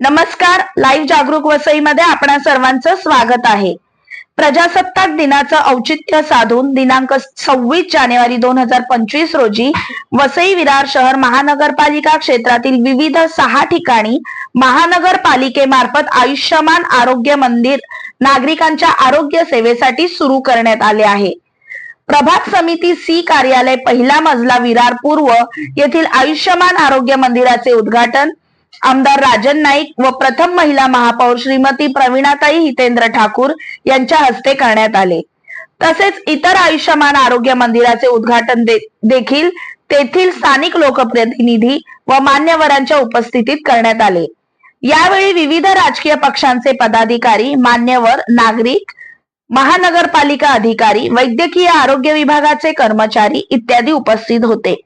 नमस्कार लाईव्ह जागरूक वसईमध्ये आपणा सर्वांचं स्वागत आहे. प्रजासत्ताक दिनाचं औचित्य साधून दिनांक सव्वीस जानेवारी दोन हजार पंचवीस रोजी वसई विरार शहर महानगरपालिका क्षेत्रातील विविध सहा ठिकाणी महानगरपालिकेमार्फत आयुष्यमान आरोग्य मंदिर नागरिकांच्या आरोग्य सेवेसाठी सुरू करण्यात आले आहे. प्रभाग समिती सी कार्यालय पहिला मजला विरार पूर्व येथील आयुष्यमान आरोग्य मंदिराचे उद्घाटन आमदार राजन नाईक व प्रथम महिला महापौर श्रीमती प्रवीणाताई हितेंद्र ठाकूर यांच्या हस्ते करण्यात आले. तसेच इतर आयुष्यमान आरोग्य मंदिराचे उद्घाटन दे- देखील तेथील स्थानिक लोकप्रतिनिधी व मान्यवरांच्या उपस्थितीत करण्यात आले. यावेळी विविध राजकीय पक्षांचे पदाधिकारी मान्यवर नागरिक महानगरपालिका अधिकारी वैद्यकीय आरोग्य विभागाचे कर्मचारी इत्यादी उपस्थित होते.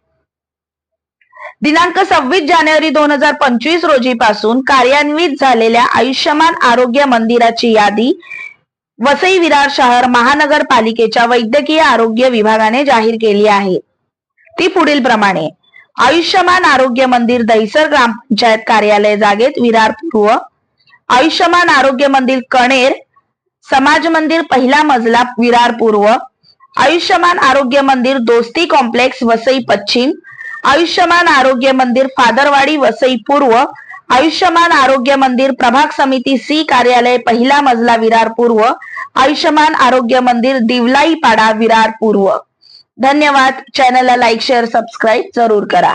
दिनांक सव्वीस जानेवारी दोन हजार पंचवीस रोजी पासून कार्यान्वित झालेल्या आयुष्यमान आरोग्य मंदिराची यादी वसई विरार शहर महानगरपालिकेच्या वैद्यकीय आरोग्य विभागाने जाहीर केली आहे. ती पुढील प्रमाणे आयुष्यमान आरोग्य मंदिर दहिसर ग्रामपंचायत कार्यालय जागेत विरार पूर्व आयुष्यमान आरोग्य मंदिर कणेर समाज मंदिर पहिला मजला विरार पूर्व आयुष्यमान आरोग्य मंदिर दोस्ती कॉम्प्लेक्स वसई पश्चिम आयुष्यमान आरोग्य मंदिर फादरवाडी वसई पूर्व आयुष्यमान आरोग्य मंदिर प्रभाग समिती सी कार्यालय पहिला मजला विरार पूर्व आयुष्यमान आरोग्य मंदिर दिवलाई पाडा विरार पूर्व. धन्यवाद. चॅनलला लाईक शेअर सबस्क्राईब जरूर करा.